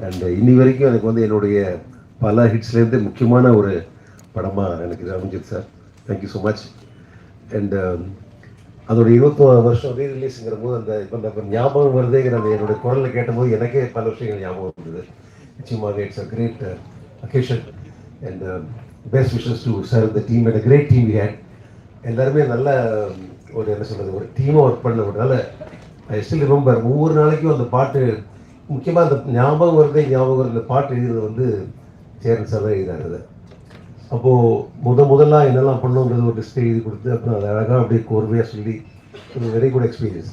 And இன்னி வரைக்கும் எனக்கு வந்து என்னுடைய பல ஹிட்ஸ்லேருந்து முக்கியமான ஒரு படமாக எனக்கு இது அமைஞ்சது sir thank you so much and அதோட இருபத்தோரு வருஷம் ரீ ரிலீஸுங்கிற போது அந்த இப்போ அந்த ஞாபகம் வருதேங்கிற அந்த என்னுடைய குரலில் கேட்டபோது எனக்கே பல விஷயங்கள் ஞாபகம் வந்தது நிச்சயமாக it's a great occasion and best wishes to sir இந்த team and great team had எல்லாருமே நல்ல ஒரு என்ன சொல்கிறது ஒரு டீமாக ஒர்க் பண்ண ஒரு நல்ல ஐ ஸ்டில் ரிமெம்பர் ஒவ்வொரு நாளைக்கும் அந்த பாட்டு முக்கியமாக அந்த ஞாபகம் வருதே ஞாபகம் வருது இந்த பாட்டு எழுதுறது வந்து சேரன் சார் தான் எழுதாரு அப்போது முத முதல்ல என்னெல்லாம் பண்ணோங்கிறது ஒரு லிஸ்ட் எழுதி கொடுத்து அப்புறம் அதை அழகாக அப்படியே கோர்வையாக சொல்லி ஒரு வெரி குட் எக்ஸ்பீரியன்ஸ்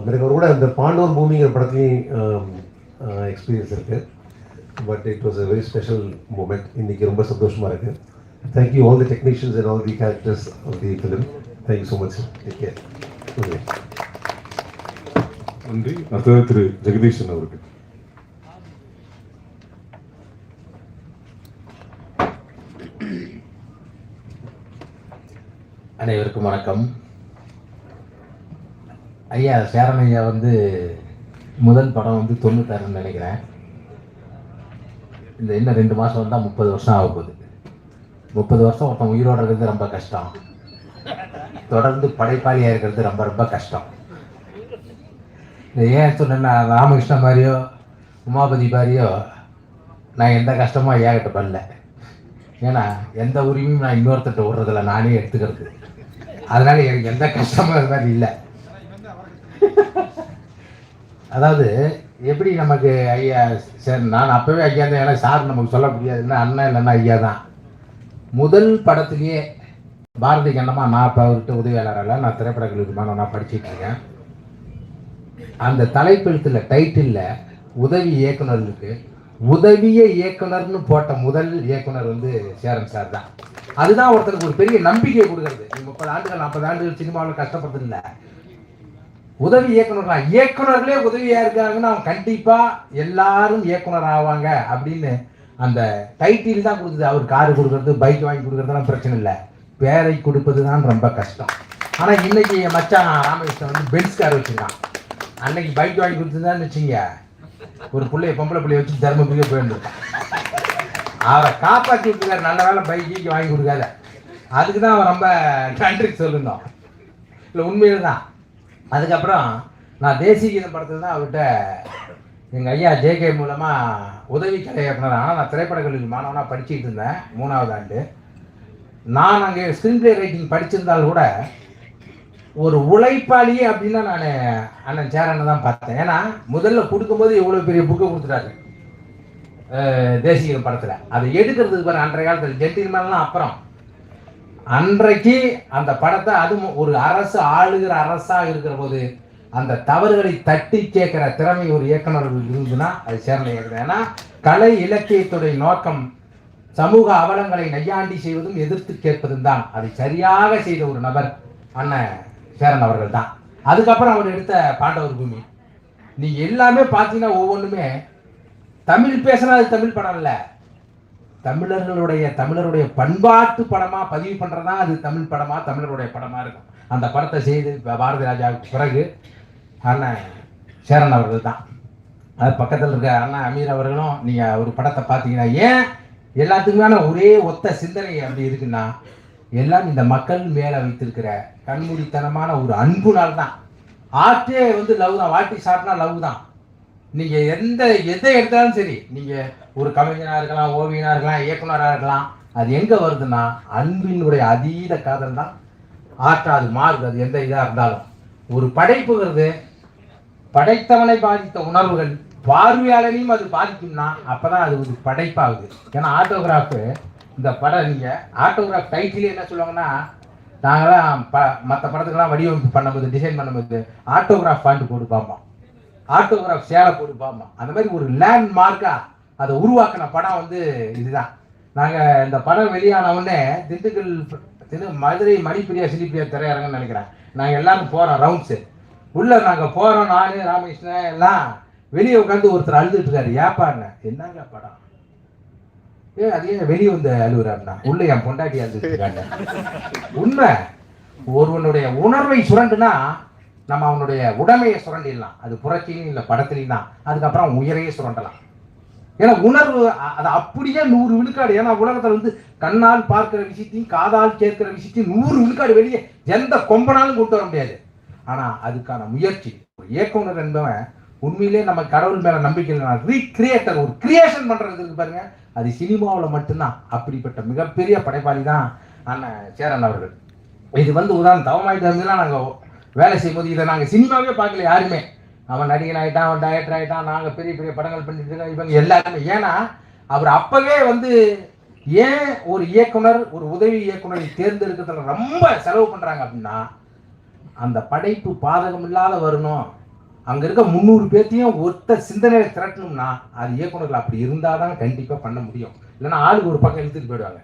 எனக்கு அவர் கூட அந்த பாண்டவர் பூமிங்கிற படத்துலையும் எக்ஸ்பீரியன்ஸ் இருக்குது but it was a very special moment இன்றைக்கி ரொம்ப சந்தோஷமாக இருக்குது thank you all the technicians and all the characters of the film thank you so much take care நன்றி. அடுத்தது திரு ஜெகதீஷன் அவருக்கு அனைவருக்கும் வணக்கம். ஐயா சேரன் ஐயா வந்து முதல் படம் வந்து தொண்ணூத்தாறுன்னு நினைக்கிறேன். இந்த இன்னும் ரெண்டு மாதம் வந்தால் முப்பது வருஷம் ஆக போகுது. முப்பது வருஷம் ஒருத்தன் உயிரோடு இருக்கிறது ரொம்ப கஷ்டம். தொடர்ந்து படைப்பாளியாக இருக்கிறது ரொம்ப ரொம்ப கஷ்டம். இது ஏன் சொன்னேன்னா ராமகிருஷ்ண மாதிரியோ உமாபதி மாதிரியோ நான் எந்த கஷ்டமும் ஐயா கிட்ட பண்ணல. ஏன்னா எந்த உரிமையும் நான் இன்னொருத்தட்ட விடுறதில்ல நானே எடுத்துக்கிறது. அதனால எனக்கு எந்த கஷ்டமும் அது மாதிரி இல்லை. அதாவது எப்படி நமக்கு ஐயா சரி நான் அப்போவே ஐயா தான் ஏன்னா சார் நமக்கு சொல்ல முடியாதுன்னா அண்ணன் இல்லைன்னா ஐயா தான். முதல் படத்துலேயே பாரதி கண்ணமா நான் இப்போ அவர்கிட்ட உதவியாளரால் நான் திரைப்பட கல்லூரி மாணவனாக படிச்சுட்டு இருக்கேன். அந்த தலைப்பெழுத்தில் டைட்டிலில் உதவி இயக்குனர்களுக்கு உதவிய இயக்குனர்னு போட்ட முதல் இயக்குனர் வந்து சேரன் சார் தான். அதுதான் ஒருத்தருக்கு ஒரு பெரிய நம்பிக்கையை கொடுக்கறது. நீ முப்பது ஆண்டுகள் நாற்பது ஆண்டுகள் சினிமாவில் கஷ்டப்படுறது இல்லை. உதவி இயக்குனர்னா இயக்குனர்களே உதவியா இருக்காங்கன்னா அவன் கண்டிப்பா எல்லாரும் இயக்குனர் ஆவாங்க அப்படின்னு அந்த டைட்டில் தான் கொடுக்குது. அவர் காரு கொடுக்கறது பைக் வாங்கி கொடுக்குறதுலாம் பிரச்சனை இல்லை. பேரை கொடுப்பது தான் ரொம்ப கஷ்டம். ஆனால் இன்னைக்கு என் மச்சான் ராமகிருஷ்ணன் வந்து பென்ஸ் கார் வச்சுருக்கான். அன்னைக்கு பைக் வாங்கி கொடுத்துருந்தான்னு வச்சுங்க. ஒரு பிள்ளைய பொம்பளை பிள்ளைய வச்சு தர்மபுரியே போயிருந்துருக்கான் அவரை காப்பாற்றி விட்டுருக்காரு நல்ல வேலை பைக் கீக்கி வாங்கி கொடுக்காத அதுக்கு தான் அவன் ரொம்ப நன்றி சொல்லணும் இல்லை உண்மையில தான் அதுக்கப்புறம் நான் தேசிய கீதம் படத்தில் தான் அவர்கிட்ட எங்கள் ஐயா ஜேகே மூலமாக உதவி கலை இயக்குனர். ஆனால் நான் திரைப்பட கல்லூரி மாணவனாக படிச்சுட்டு இருந்தேன் மூணாவது ஆண்டு. நான் அங்கே ஸ்க்ரீன் பிளே ரைட்டிங் படிச்சிருந்தால் கூட ஒரு உழைப்பாளி அப்படின்னா நான் அண்ணன் சேரனை தான் பார்த்தேன். ஏன்னா முதல்ல கொடுக்கும்போது இவ்வளோ பெரிய புக்கை கொடுத்துட்டாரு. தேசிய படத்தில். அதை எடுக்கிறதுக்கு பாரு அன்றைய காலத்தில் ஜென்டில்மேன்லாம் அப்புறம். அன்றைக்கு அந்த படத்தை அதுவும் ஒரு அரசு ஆளுகிற அரசாக இருக்கிற போது அந்த தவறுகளை தட்டி கேட்குற திறமை ஒரு இயக்குனர் இருந்துன்னா அது சேர்ந்த இயக்குனர் ஏன்னா கலை இலக்கியத்துடைய நோக்கம் சமூக அவலங்களை நையாண்டி செய்வதும் எதிர்த்து கேட்பதும் தான். அதை சரியாக செய்த ஒரு நபர் அண்ணன் சேரன் அவர்கள் தான் அதுக்கப்புறம் அவர் எடுத்த பாண்டவர் பூமி. நீ எல்லாமே பார்த்தீங்கன்னா ஒவ்வொன்றுமே தமிழ் பேசினா அது தமிழ் படம் இல்லை. தமிழர்களுடைய தமிழருடைய பண்பாட்டு படமாக பதிவு பண்ணுறதா அது தமிழ் படமாக தமிழருடைய படமாக இருக்கும். அந்த படத்தை செய்து பாரதி ராஜாவுக்கு பிறகு அண்ணன் சேரன் அவர்கள் தான் அது பக்கத்தில் இருக்க அண்ணன் அமீர் அவர்களும் நீங்கள் ஒரு படத்தை பார்த்தீங்கன்னா ஏன் எல்லாத்துக்குமான ஒரே ஒத்த சிந்தனை அப்படி இருக்குன்னா எல்லாம் இந்த மக்கள் மேலே வைத்திருக்கிற கண்மூடித்தனமான ஒரு அன்புனால் தான் ஆர்ட்டே வந்து லவ் தான். வாட்டி சாப்பிட்னா லவ் தான். நீங்கள் எந்த எதை எடுத்தாலும் சரி நீங்கள் ஒரு கவிஞனாக இருக்கலாம் ஓவியனாக இருக்கலாம் இயக்குனராக இருக்கலாம் அது எங்கே வருதுன்னா அன்பினுடைய அதீத காதல் தான். ஆற்றா அது மாறுது அது எந்த இதாக இருந்தாலும். ஒரு படைப்புங்கிறது படைத்தவனை பாதித்த உணர்வுகள் பார்வையாளரையும் அது பாதிக்கும்னா அப்போ தான் அது ஒரு படைப்பாகுது. ஏன்னா ஆட்டோகிராஃபு இந்த படம் நீங்கள் ஆட்டோகிராஃப் டைட்டிலே என்ன சொல்லுவாங்கன்னா நாங்களாம் ப மற்ற படத்துக்கெல்லாம் வடிவமைப்பு பண்ணும்போது டிசைன் பண்ணும்போது ஆட்டோகிராஃப் பாயிண்ட் போட்டு பார்ப்போம். ஆட்டோகிராஃப் சேலை போட்டு பார்ப்போம். அந்த மாதிரி ஒரு லேண்ட்மார்க்காக அதை உருவாக்கின படம் வந்து இதுதான். நாங்கள் இந்த படம் வெளியான உடனே திண்டுக்கல் திரு மதுரை மணிப்பிரியா சிலிப்பிரியா திரையரங்கன்னு நினைக்கிறேன். நாங்கள் எல்லாரும் போகிறோம் ரவுண்ட்ஸு உள்ளே நாங்கள் போகிறோம் நான் ராமகிருஷ்ணன் எல்லாம் வெளியே உட்காந்து ஒருத்தர் அழுதுட்டு இருக்காரு. ஏப்பாருன்னு என்னங்க படம்? ஏ அது ஏன் வெளியே வந்து அழுகுறாருண்ணா உள்ள என் பொண்டாட்டி அழுதுட்டு உண்மை. ஒருவனுடைய உணர்வை சுரண்டுனா நம்ம அவனுடைய உடமையை சுரண்டிடலாம். அது புரட்சியும் இல்லை படத்துலையும் தான். அதுக்கப்புறம் உயிரையே சுரண்டலாம். ஏன்னா உணர்வு அது அப்படியே நூறு விழுக்காடு. ஏன்னா உலகத்துல வந்து கண்ணால் பார்க்கிற விஷயத்தையும் காதால் கேட்கிற விஷயத்தையும் நூறு விழுக்காடு வெளியே எந்த கொம்பனாலும் கொண்டு வர முடியாது. ஆனா அதுக்கான முயற்சி. ஒரு இயக்குனர் என்பவன் உண்மையிலே நம்ம கடவுள் மேல நம்பிக்கை இல்லை ரீக்ரியேட்டர் ஒரு கிரியேஷன் பண்றதுக்கு பாருங்க. அது சினிமாவில் மட்டும்தான். அப்படிப்பட்ட மிகப்பெரிய படைப்பாளி தான் அண்ணன் சேரன் அவர்கள். இது வந்து உதாரணம் தவமாயிட்டு இருந்துலாம் நாங்கள் வேலை செய்யும்போது இதை நாங்கள் சினிமாவே பார்க்கல யாருமே. அவன் நடிகன் ஆகிட்டான் அவன் டைரக்டர் ஆகிட்டான் நாங்கள் பெரிய பெரிய படங்கள் பண்ணிட்டு இருக்கோம் இவங்க எல்லாருமே. ஏன்னா அவர் அப்பவே வந்து ஏன் ஒரு இயக்குனர் ஒரு உதவி இயக்குனரை தேர்ந்தெடுக்கிறதுல ரொம்ப செலவு பண்ணுறாங்க அப்படின்னா அந்த படைப்பு பாதகம் இல்லாத வரணும். அங்கே இருக்க முந்நூறு பேர்த்தையும் ஒருத்தர் சிந்தனையை திரட்டணும்னா அது இயக்குனர்கள் அப்படி இருந்தால் தான் கண்டிப்பாக பண்ண முடியும். இல்லைன்னா ஆளுக்கு ஒரு பக்கம் இழுத்துட்டு போயிடுவாங்க.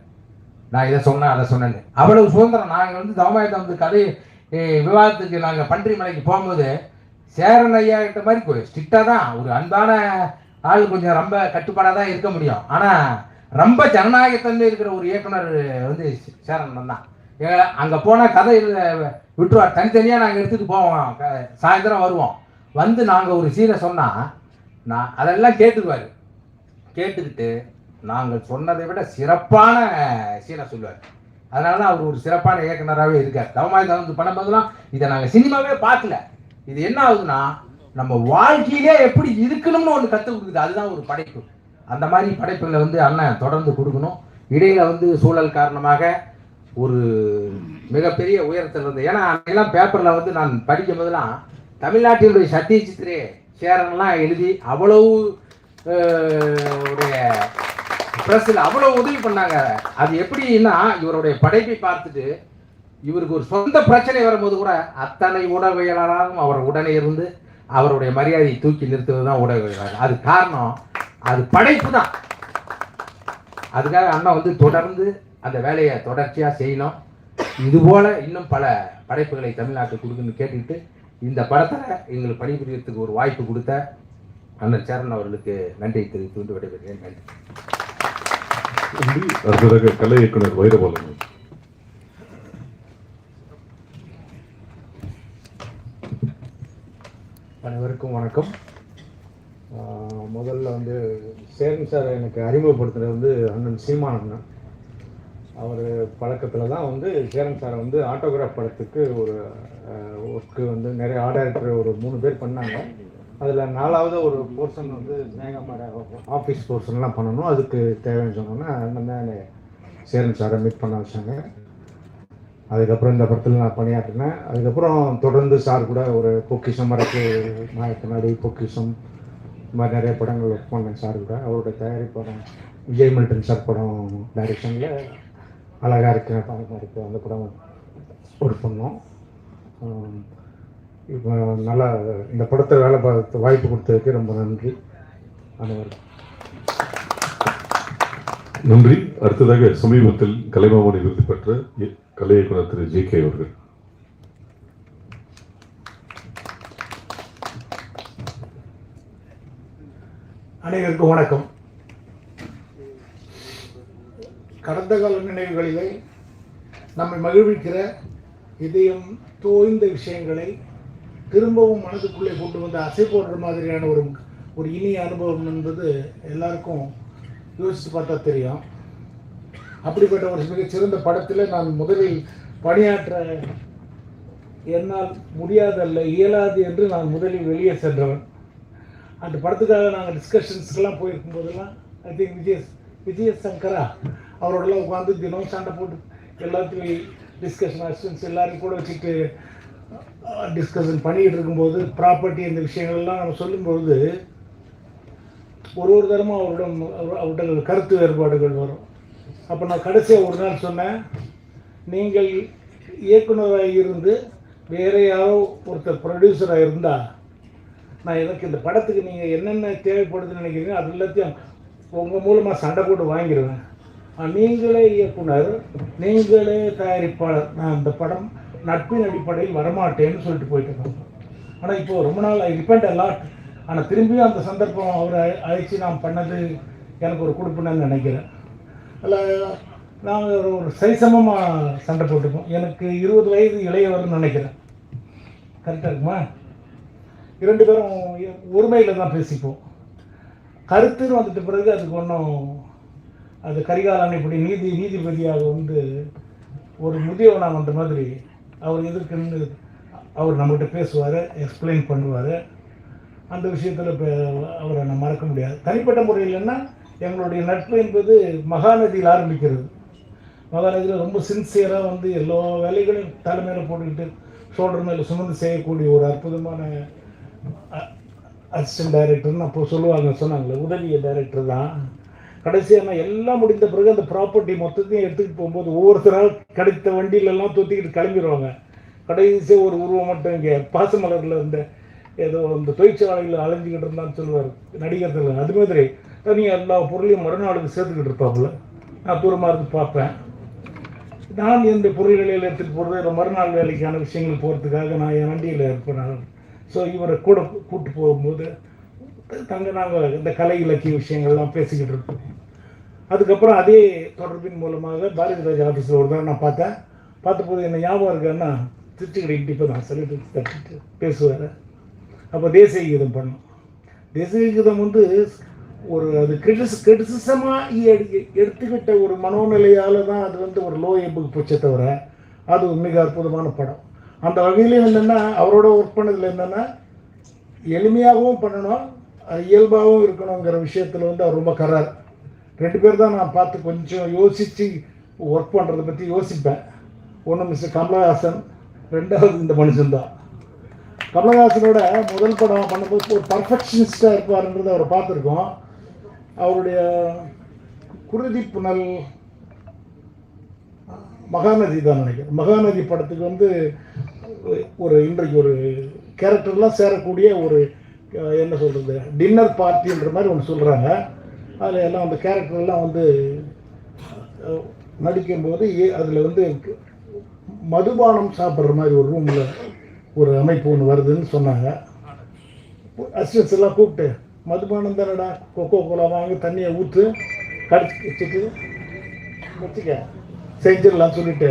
நான் இதை சொன்னேன் அதை சொன்னேன்னு. அவ்வளவு சுதந்திரம். நாங்கள் வந்து தவமாயத்தை வந்து கதை விவாதத்துக்கு நாங்கள் பன்றி மலைக்கு போகும்போது சேரன் ஐயா கிட்ட மாதிரி ஸ்ட்ரிக்டாக தான் ஒரு அன்பான ஆள் கொஞ்சம் ரொம்ப கட்டுப்பாடாக தான் இருக்க முடியும். ஆனால் ரொம்ப ஜனநாயகத்தன்மை இருக்கிற ஒரு இயக்குனர் வந்து சேரன் தான். அங்கே போனால் கதை இல்ல- விட்டுருவார். தனித்தனியாக நாங்கள் எடுத்துகிட்டு போவோம். சாயந்தரம் வருவோம். வந்து நாங்கள் ஒரு சீரை சொன்னால் நான் அதெல்லாம் கேட்டுக்குவார். கேட்டுக்கிட்டு நாங்கள் சொன்னதை விட சிறப்பான சீரை சொல்லுவார். அதனால தான் அவர் ஒரு சிறப்பான இயக்குனராகவே இருக்கார். தவமாய் வந்து பண்ணும்போதெல்லாம் இதை நாங்கள் சினிமாவே பார்க்கல. இது என்ன ஆகுதுன்னா நம்ம வாழ்க்கையிலே எப்படி இருக்கணும்னு ஒன்று கற்றுக் கொடுக்குது. அதுதான் ஒரு படைப்பு. அந்த மாதிரி படைப்புகளை வந்து அண்ணன் தொடர்ந்து கொடுக்கணும். இடையில வந்து சூழல் காரணமாக ஒரு மிகப்பெரிய உயரத்தில் இருந்து ஏன்னா அன்னைக்கெல்லாம் பேப்பரில் வந்து நான் படிக்கும் போதெல்லாம் தமிழ்நாட்டினுடைய சத்திய சித்திரே சேரன்லாம் எழுதி அவ்வளவு உடைய ப்ரெஸ்ஸில் அவ்வளோ உதவி பண்ணாங்க. அது எப்படின்னா இவருடைய படைப்பை பார்த்துட்டு இவருக்கு ஒரு சொந்த பிரச்சனை வரும்போது கூட அத்தனை ஊடகவியலாளரும் அவர் உடனே இருந்து அவருடைய மரியாதையை தூக்கி நிறுத்துவது தான் ஊடகவியலாளர். அது காரணம் அது படைப்பு தான். அதுக்காக அண்ணா வந்து தொடர்ந்து அந்த வேலையை தொடர்ச்சியாக செய்யணும். இதுபோல இன்னும் பல படைப்புகளை தமிழ்நாட்டுக்கு கொடுக்குன்னு கேட்டுக்கிட்டு இந்த படத்தை எங்களுக்கு பணிபுரியறதுக்கு ஒரு வாய்ப்பு கொடுத்த அண்ணன் சேரன் அவர்களுக்கு நன்றி தெரிவித்து கொண்டு விடைபெறுகிறேன். நன்றி. அடுத்ததாக கலை இயக்குனர் வைரபாலன். அனைவருக்கும் வணக்கம். முதல்ல வந்து சேரன் சார் எனக்கு அறிமுகப்படுத்துனது வந்து அண்ணன் சீமான் அண்ணன் அவர் பழக்கத்தில் தான் வந்து சேரன் சார் வந்து ஆட்டோகிராஃப் படத்துக்கு ஒரு ஒர்க்கு வந்து நிறைய ஆர்டர் ஒரு மூணு பேர் பண்ணாங்க. அதில் நாலாவது ஒரு போர்ஷன் வந்து மேகமட ஆஃபீஸ் போர்ஷன்லாம் பண்ணணும். அதுக்கு தேவைன்னு சொன்னோன்னா அண்ணன் மேலே சேரன் சாரை மீட் பண்ண வச்சாங்க. அதுக்கப்புறம் இந்த படத்தில் நான் பணியாற்றினேன். அதுக்கப்புறம் தொடர்ந்து சார் கூட ஒரு பொக்கிஷம் மரத்து நாயக்கநாடி பொக்கிஷம் இந்த மாதிரி நிறைய படங்கள் ஒர்க் பண்ணேன் சார் கூட. அவரோட தயாரிப்படம் விஜய் மில்டன் சார் படம் டைரக்ஷனில் அழகாக இருக்கிற படம் இருக்கு அந்த படம் ஒர்க் பண்ணோம் இப்போ நல்லா இந்த படத்தை வேலை பார்த்து வாய்ப்பு கொடுத்ததுக்கு ரொம்ப நன்றி அனைவருக்கும். நன்றி. அடுத்ததாக சமீபத்தில் கலைமாமணி விருது பெற்ற கலை இயக்குனர் திரு ஜே கே அவர்கள். அனைவருக்கும் வணக்கம். கடந்த கால நினைவுகளிலே நம்மை மகிழ்விக்கிற இதயம் தோய்ந்த விஷயங்களை திரும்பவும் மனதுக்குள்ளே கொண்டு வந்து அசை போடுற மாதிரியான ஒரு ஒரு இனிய அனுபவம் என்பது எல்லாருக்கும் யோசித்து பார்த்தா தெரியும். அப்படிப்பட்ட ஒரு மிகச்சிறந்த படத்தில் நான் முதலில் பணியாற்ற என்னால் முடியாதல்ல இயலாது என்று நான் முதலில் வெளியே சென்றவன். அந்த படத்துக்காக நாங்கள் டிஸ்கஷன்ஸ்க்கெல்லாம் போயிருக்கும் போதெல்லாம் ஐ திங்க் விஜய் விஜயசங்கரா அவரோடலாம் உட்காந்து தினம் சண்டை போட்டு எல்லாத்தையும் டிஸ்கஷன் அசிஸ்டன்ஸ் எல்லாரும் கூட வச்சுட்டு டிஸ்கஷன் பண்ணிக்கிட்டு இருக்கும்போது ப்ராப்பர்ட்டி இந்த விஷயங்கள்லாம் நம்ம சொல்லும்போது ஒரு ஒரு தரமும் அவரிடம் அவர்கிட்ட கருத்து வேறுபாடுகள் வரும். அப்போ நான் கடைசியாக ஒரு நாள் சொன்னேன் நீங்கள் இயக்குனராக இருந்து வேற யாரோ ஒருத்தர் ப்ரொடியூசராக இருந்தால் நான் எனக்கு இந்த படத்துக்கு நீங்கள் என்னென்ன தேவைப்படுதுன்னு நினைக்கிறீங்க அது எல்லாத்தையும் உங்கள் மூலமாக சண்டை போட்டு வாங்கிடுவேன் நீங்களே இயக்குனர் நீங்களே தயாரிப்பாளர். நான் இந்த படம் நட்பின் அடிப்படையில் வரமாட்டேன்னு சொல்லிட்டு போயிட்டேன் ஆனால் இப்போது ரொம்ப நாள் ஐ ரிப்பெண்ட் அலாட் ஆனால் திரும்பியும் அந்த சந்தர்ப்பம் அவரை அழைச்சி நான் பண்ணது எனக்கு ஒரு கொடுப்புன்னு நினைக்கிறேன். அதில் நாங்கள் ஒரு சரிசமமாக சண்டை போட்டுப்போம். எனக்கு இருபது வயது இளையவர்னு நினைக்கிறேன். கரெக்டாக இருக்குமா? இரண்டு பேரும் ஒருமையில் தான் பேசிப்போம். கருத்துன்னு வந்துட்ட பிறகு அதுக்கு ஒன்றும் அது கரிகாலன் இப்படி நீதி நீதிபதியாக வந்து ஒரு முதியவனாக வந்த மாதிரி அவர் எதிர்க்குன்னு அவர் நம்மகிட்ட பேசுவார் எக்ஸ்பிளைன் பண்ணுவார். அந்த விஷயத்தில் இப்போ அவரை நான் மறக்க முடியாது. தனிப்பட்ட முறையில்னா எங்களுடைய நட்பு என்பது மகாநதியில் ஆரம்பிக்கிறது. மகாநதியில் ரொம்ப சின்சியராக வந்து எல்லா வேலைகளையும் தலைமையில் போட்டுக்கிட்டு ஷோல்டர் மேலே சுமந்து செய்யக்கூடிய ஒரு அற்புதமான அசிஸ்டன்ட் டைரக்டர்னு அப்போ சொல்லுவாங்க சொன்னாங்களே உதவி டைரக்டர் தான். கடைசியாக நான் எல்லாம் முடிந்த பிறகு அந்த ப்ராப்பர்ட்டி மொத்தத்தையும் எடுத்துக்கிட்டு போகும்போது ஒவ்வொருத்தரால் கிடைத்த வண்டியிலெல்லாம் தூத்திக்கிட்டு கிளம்பிடுவாங்க. கடைசியாக ஒரு உருவம் மட்டும் இங்கே பாசமலரில் இருந்த ஏதோ இந்த தொழிற்சாலையில் அலைஞ்சிக்கிட்டு இருந்தான்னு சொல்லுவார் நடிகர் தலைவர் அது மாதிரி தனியாக எல்லா பொருளையும் மறுநாளுக்கு சேர்த்துக்கிட்டு இருப்பாப்புல. நான் தூரமாக இருந்து பார்ப்பேன். நான் இந்த பொருள்களில் எடுத்துகிட்டு போகிறது மறுநாள் வேலைக்கான விஷயங்கள் போகிறதுக்காக நான் என் வண்டியில் இருப்பேன். நான் ஸோ இவரை கூட கூட்டு போகும்போது தங்க நாங்கள் இந்த கலை இலக்கிய விஷயங்கள்லாம் பேசிக்கிட்டு இருப்போம். அதுக்கப்புறம் அதே தொடர்பின் மூலமாக பாரதி ராஜா ஆஃபீஸில் ஒரு தடவை நான் பார்த்தேன். பார்த்தபோது என்ன ஞாபகம் இருக்குன்னா திருச்சிக்கடை இப்போ தான் சொல்லிட்டு தட்டிட்டு பேசுவார். அப்போ தேசிய கீதம் பண்ணோம். தேசிய கீதம் வந்து ஒரு அது கிரிட்டிஸ் கிரிட்டிசிசமாக எடுத்துக்கிட்ட ஒரு மனோநிலையால் தான் அது வந்து ஒரு லோ எபுக்கு போச்சே தவிர அது மிக அற்புதமான படம். அந்த வகையிலையும் என்னென்னா அவரோட ஒர்க் பண்ணதில் என்னென்னா எளிமையாகவும் பண்ணணும் இயல்பாகவும் இருக்கணுங்கிற விஷயத்தில் வந்து அவர் ரொம்ப கரார். ரெண்டு பேர் தான் நான் பார்த்து கொஞ்சம் யோசித்து ஒர்க் பண்ணுறதை பற்றி யோசிப்பேன். ஒன்று மிஸ்டர் கமலஹாசன் ரெண்டாவது இந்த மனுஷன்தான் கமலஹாசனோட முதல் படம் பண்ணும்போது ஒரு பர்ஃபெக்ஷனிஸ்டாக இருப்பாருன்றதை அவரை பார்த்துருக்கோம். அவருடைய குருதி புனல் மகாநதி தான் நினைக்கிறேன். மகாநதி படத்துக்கு வந்து ஒரு இன்றைக்கு ஒரு கேரக்டர்லாம் சேரக்கூடிய ஒரு என்ன சொல்கிறது டின்னர் பார்ட்டின்ற மாதிரி ஒன்று சொல்கிறாங்க அதில் எல்லாம் அந்த கேரக்டர்லாம் வந்து நடிக்கும்போது அதில் வந்து மதுபானம் சாப்பிட்ற மாதிரி ஒரு ரூமில் ஒரு அமைப்பு ஒன்று வருதுன்னு சொன்னாங்க. அசிஸ்டன்ஸ் எல்லாம் கூப்பிட்டு மதுபானம் தானடா? கொக்கோ கோலா வாங்கி தண்ணியை ஊற்று கடிச்சு வச்சுட்டு வச்சுக்க. செஞ்சிடலாம் சொல்லிட்டு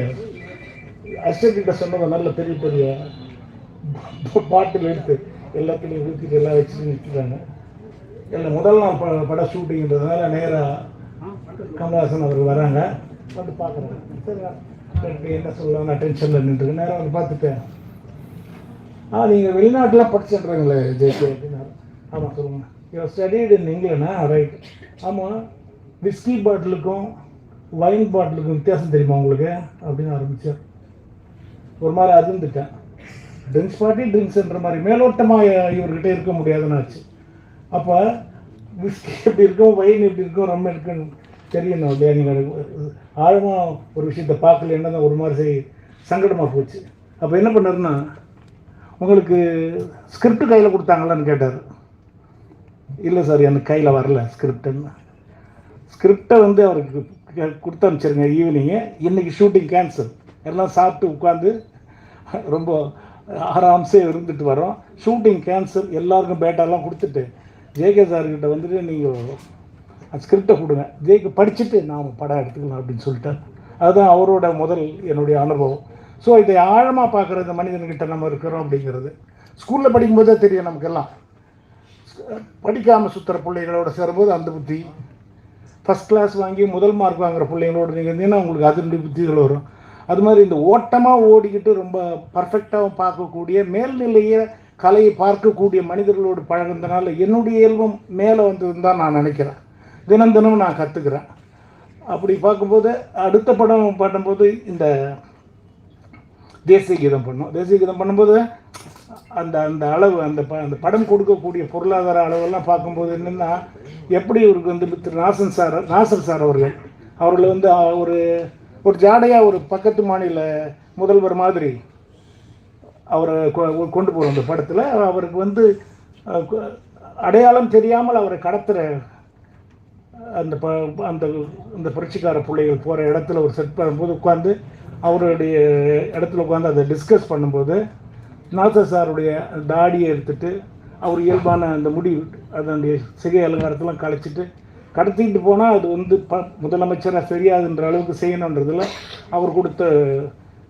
அசிஸ்டன்ட் கிட்ட சொன்னதை நல்ல பெரிய பெரிய பாட்டில் எடுத்து எல்லாத்துலேயும் ஊற்றிட்டு எல்லாம் வச்சுட்டு நிற்கிறாங்க இல்லை முதல் நாள் ப பட ஷூட்டிங்கிறதுனால நேராக கமல்ஹாசன் அவர் வராங்க. வந்து பார்க்குறாங்க சரி என்ன சொல்லலாம் நான் டென்ஷனில் நின்றுருக்கு நேராக வந்து பார்த்துட்டேன் ஆ நீங்கள் வெளிநாட்டில் படிச்சுட்றீங்களே ஜெய்கே அப்படின்னாரு. ஆமாம் சொல்லுங்க. யூ ஸ்டடிட் இன் இங்கிலாண்டா ரைட் ஆமாம் விஸ்கி பாட்டிலுக்கும் வைன் பாட்டிலுக்கும் வித்தியாசம் தெரியுமா உங்களுக்கு? அப்படின்னு ஆரம்பித்தார் ஒரு மாதிரி அதிர்ந்துட்டேன். ட்ரிங்க்ஸ் பார்ட்டி ட்ரிங்க்ஸ்ன்ற மாதிரி. மேலோட்டமாக இவர்கிட்ட இருக்க முடியாதுன்னு ஆச்சு. அப்போ விஸ்கி எப்படி இருக்கும் வயின் எப்படி இருக்கும் ரம் இருக்குன்னு தெரியணும் இல்லையா? நீங்கள் ஆழமாக ஒரு விஷயத்தை பார்க்கல என்ன ஒரு மாதிரி செய் சங்கடமாக போச்சு. அப்போ என்ன பண்ணாருன்னா உங்களுக்கு ஸ்கிரிப்ட் கையில் கொடுத்தாங்களான்னு கேட்டார். இல்லை சார் எனக்கு கையில் வரல ஸ்கிரிப்டுன்னு ஸ்கிரிப்டை வந்து அவருக்கு கொடுத்து அனுப்பிச்சிருங்க ஈவினிங்கு இன்றைக்கி ஷூட்டிங் கேன்சல் எல்லாம் சாப்பிட்டு உட்காந்து ரொம்ப ஆராம்சே இருந்துட்டு வரோம் ஷூட்டிங் கேன்சல் எல்லாருக்கும் பேட்டாலாம் கொடுத்துட்டு ஜேகே சார்கிட்ட வந்துட்டு நீங்கள் ஸ்கிரிப்டை கொடுங்க. ஜேகே படிச்சுட்டு நாம் படம் எடுத்துக்கலாம் அப்படின்னு சொல்லிட்டார். அதுதான் அவரோட முதல் என்னுடைய அனுபவம். ஸோ இதை ஆழமாக பார்க்குற இந்த மனிதன்கிட்ட நம்ம இருக்கிறோம் அப்படிங்கிறது. ஸ்கூலில் படிக்கும்போதே தெரியும் நமக்கெல்லாம் படிக்காமல் சுற்றுற பிள்ளைகளோட சேரும்போது அந்த புத்தி. ஃபஸ்ட் கிளாஸ் வாங்கி முதல் மார்க் வாங்குற பிள்ளைங்களோட நீங்கள் இருந்தீங்கன்னா உங்களுக்கு அதனுடைய புத்திகள் வரும். அது மாதிரி இந்த ஓட்டமாக ஓடிக்கிட்டு ரொம்ப பர்ஃபெக்டாக பார்க்கக்கூடிய மேல்நிலையை கலையை பார்க்கக்கூடிய மனிதர்களோடு பழகினதுனால என்னுடைய இயல்பும் மேலே வந்ததுன்னு தான் நான் நினைக்கிறேன். தினம் தினம் நான் கற்றுக்கிறேன் அப்படி பார்க்கும்போது அடுத்த படம் பண்ணும்போது இந்த தேசிய கீதம் பண்ணோம். தேசிய கீதம் பண்ணும்போது அந்த அந்த அளவு அந்த ப அந்த படம் கொடுக்கக்கூடிய பொருளாதார அளவெல்லாம் பார்க்கும்போது என்னென்னா எப்படி இவருக்கு வந்து திரு நாசன் சார் நாசர் சார் அவர்கள் அவர்கள் வந்து ஒரு ஒரு ஜாடையாக ஒரு பக்கத்து மாநில முதல்வர் மாதிரி அவரை கொ- கொண்டு போகிறோம் அந்த படத்தில் அவருக்கு வந்து அடையாளம் தெரியாமல் அவரை கடத்துகிற அந்த ப அந்த அந்த புரட்சிக்கார பிள்ளைகள் போகிற இடத்துல ஒரு செட் பண்ணும்போது உட்காந்து அவருடைய இடத்துல உட்காந்து அதை டிஸ்கஸ் பண்ணும்போது நாசர் சாருடைய தாடியை எடுத்துட்டு அவர் இயல்பான அந்த முடி அதனுடைய சிகை அலங்காரத்தெல்லாம் கழிச்சிட்டு கடத்திட்டு போனால் அது வந்து ப முதலமைச்சராக சரியாதுன்ற அளவுக்கு செய்யணுன்றதுல அவர் கொடுத்த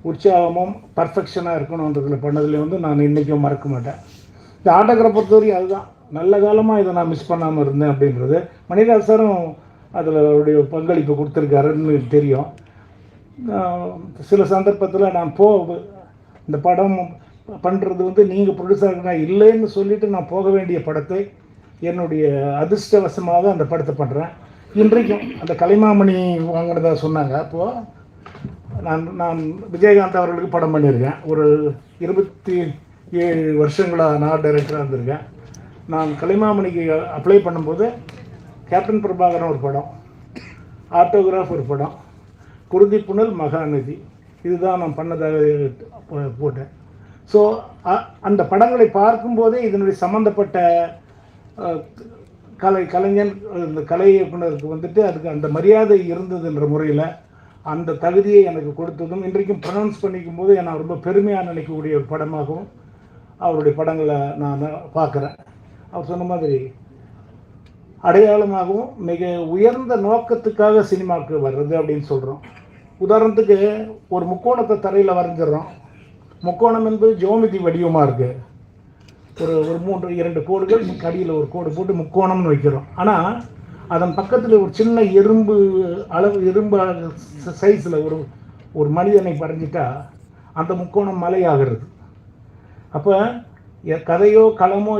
உற்சாகமும் பர்ஃபெக்ஷனாக இருக்கணுன்றதில் பண்ணதில் வந்து நான் இன்றைக்கும் மறக்க மாட்டேன். இந்த ஆட்டோகிராஃப் பொறுத்தவரைக்கும் அதுதான். நல்ல காலமாக இதை நான் மிஸ் பண்ணாமல் இருந்தேன் அப்படின்றது. மணிதாசரும் சாரும் அதில் அவருடைய பங்களிப்பு கொடுத்துருக்காருன்னு தெரியும். சில சந்தர்ப்பத்தில் நான் போ இந்த படம் பண்ணுறது வந்து நீங்கள் ப்ரொடியூசர் நான் இல்லைன்னு சொல்லிட்டு நான் போக வேண்டிய படத்தை என்னுடைய அதிர்ஷ்டவசமாக அந்த படத்தை பண்ணுறேன் இன்றைக்கும் அந்த கலைமாமணி வாங்கினதாக சொன்னாங்க. அப்போது நான் நான் விஜயகாந்த் அவர்களுக்கு படம் பண்ணியிருக்கேன். ஒரு இருபத்தி ஏழு வருஷங்களாக நான் டைரக்டராக இருந்திருக்கேன். நான் கலைமாமணிக்கு அப்ளை பண்ணும்போது கேப்டன் பிரபாகரன் ஒரு படம் ஆட்டோகிராஃப் ஒரு படம் குருதி புனல் மகாநதி. இதுதான் நான் பண்ணதாக போட்டேன். ஸோ அந்த படங்களை பார்க்கும்போதே இதனுடைய சம்மந்தப்பட்ட கலை கலைஞன் இந்த கலை இயக்குனருக்கு வந்துட்டு அதுக்கு அந்த மரியாதை இருந்ததுன்ற முறையில் அந்த தகுதியை எனக்கு கொடுத்ததும் இன்றைக்கும் ப்ரொனவுன்ஸ் பண்ணிக்கும் போது நான் ரொம்ப பெருமையாக நினைக்கக்கூடிய ஒரு படமாகவும் அவருடைய படங்களை நான் பார்க்குறேன். அவர் சொன்ன மாதிரி அடையாளமாகவும் மிக உயர்ந்த நோக்கத்துக்காக சினிமாவுக்கு வர்றது அப்படின்னு சொல்கிறோம் உதாரணத்துக்கு ஒரு முக்கோணத்தை தரையில் வரைஞ்சிடுறோம். முக்கோணம் என்பது ஜோமிதி வடிவமாக இருக்குது ஒரு ஒரு மூன்று இரண்டு கோடுகள் கடியில் ஒரு கோடு போட்டு முக்கோணம்னு வைக்கிறோம். ஆனால் அதன் பக்கத்தில் ஒரு சின்ன எறும்பு அளவு எறும்பு சைஸில் ஒரு ஒரு மனிதனை வரைஞ்சிட்டா அந்த முக்கோணம் மலையாகிறது. அப்போ கதையோ களமோ